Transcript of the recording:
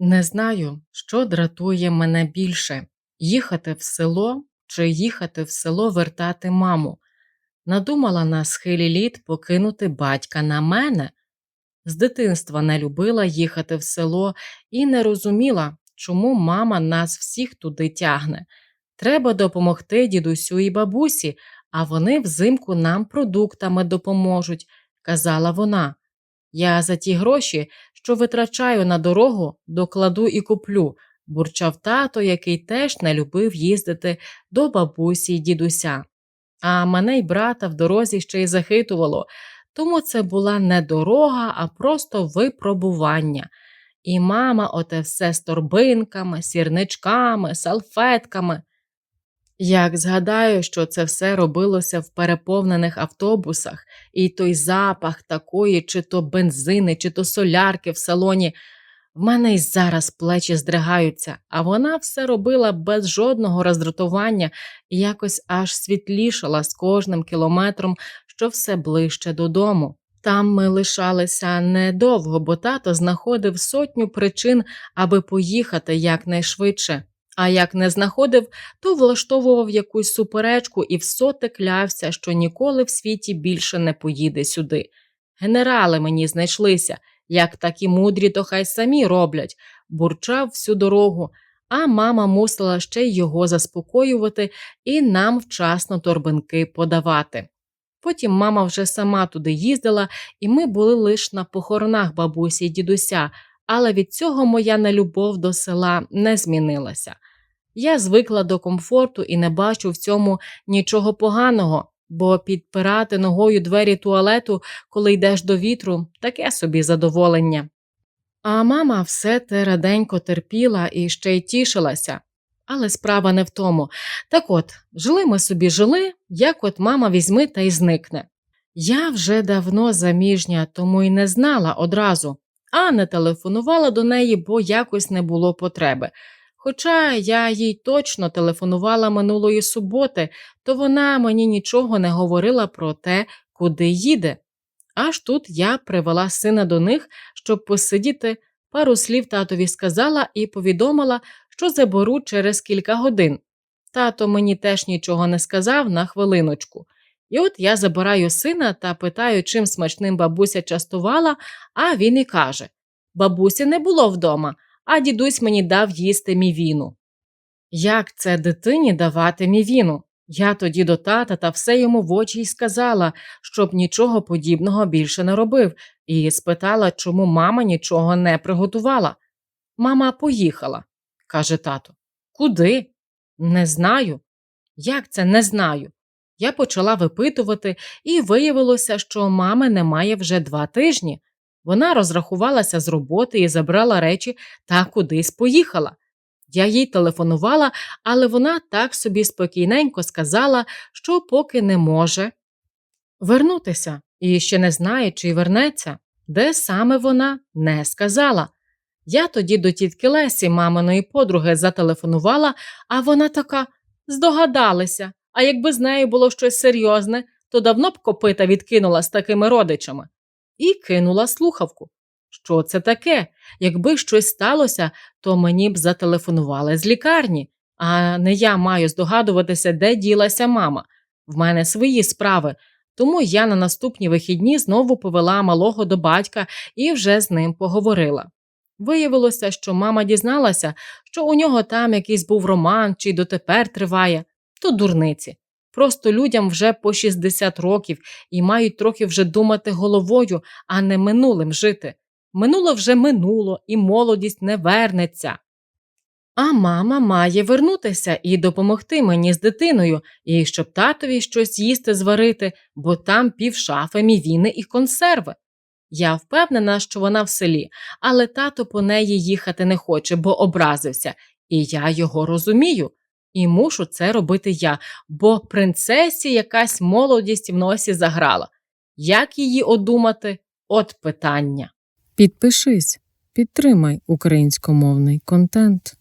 Не знаю, що дратує мене більше їхати в село чи їхати в село вертати маму. Надумала на схилі літ покинути батька на мене. З дитинства не любила їхати в село і не розуміла, чому мама нас всіх туди тягне. Треба допомогти дідусю і бабусі, а вони взимку нам продуктами допоможуть, казала вона. Я за ті гроші, що витрачаю на дорогу, докладу і куплю, бурчав тато, який теж не любив їздити до бабусі й дідуся. А мене й брата в дорозі ще й захитувало, тому це була не дорога, а просто випробування. І мама оте все з торбинками, сірничками, салфетками. Як згадаю, що це все робилося в переповнених автобусах, і той запах такої, чи то бензини, чи то солярки в салоні, в мене й зараз плечі здригаються, а вона все робила без жодного роздратування і якось аж світлішала з кожним кілометром, що все ближче додому. Там ми лишалися недовго, бо тато знаходив сотню причин, аби поїхати якнайшвидше. А як не знаходив, то влаштовував якусь суперечку і всоти клявся, що ніколи в світі більше не поїде сюди. Генерали мені знайшлися, як такі мудрі, то хай самі роблять, бурчав всю дорогу, а мама мусила ще й його заспокоювати і нам вчасно торбинки подавати. Потім мама вже сама туди їздила, і ми були лише на похоронах бабусі й дідуся, але від цього моя нелюбов до села не змінилася. Я звикла до комфорту і не бачу в цьому нічого поганого, бо підпирати ногою двері туалету, коли йдеш до вітру, таке собі задоволення. А мама все те раденько терпіла і ще й тішилася. Але справа не в тому. Так от, жили ми собі жили, як от мама візьми та й зникне. Я вже давно заміжня, тому й не знала одразу, а не телефонувала до неї, бо якось не було потреби. Хоча я їй точно телефонувала минулої суботи, то вона мені нічого не говорила про те, куди їде. Аж тут я привела сина до них, щоб посидіти, пару слів татові сказала і повідомила, що заберу через кілька годин. Тато мені теж нічого не сказав на хвилиночку. І от я забираю сина та питаю, чим смачним бабуся частувала, а він і каже: Бабусі не було вдома а дідусь мені дав їсти мівіну. Як це дитині давати мівіну? Я тоді до тата та все йому в очі й сказала, щоб нічого подібного більше не робив, і спитала, чому мама нічого не приготувала. Мама поїхала, каже тато. Куди? Не знаю. Як це не знаю? Я почала випитувати, і виявилося, що мами немає вже два тижні. Вона розрахувалася з роботи і забрала речі та кудись поїхала. Я їй телефонувала, але вона так собі спокійненько сказала, що поки не може вернутися і ще не знає, чи вернеться, де саме вона не сказала. Я тоді до тітки Лесі, маминої подруги, зателефонувала, а вона така здогадалася, а якби з нею було щось серйозне, то давно б копита відкинула з такими родичами і кинула слухавку. Що це таке? Якби щось сталося, то мені б зателефонували з лікарні, а не я маю здогадуватися, де ділася мама. В мене свої справи, тому я на наступні вихідні знову повела малого до батька і вже з ним поговорила. Виявилося, що мама дізналася, що у нього там якийсь був роман чи дотепер триває, то дурниці. Просто людям вже по 60 років і мають трохи вже думати головою, а не минулим жити. Минуло вже минуло, і молодість не вернеться. А мама має вернутися і допомогти мені з дитиною, і щоб татові щось їсти зварити, бо там пів шафи мівіни і консерви. Я впевнена, що вона в селі, але тато по неї їхати не хоче, бо образився, і я його розумію. І мушу це робити я, бо принцесі якась молодість в носі заграла. Як її одумати? От питання. Підпишись, підтримай українськомовний контент.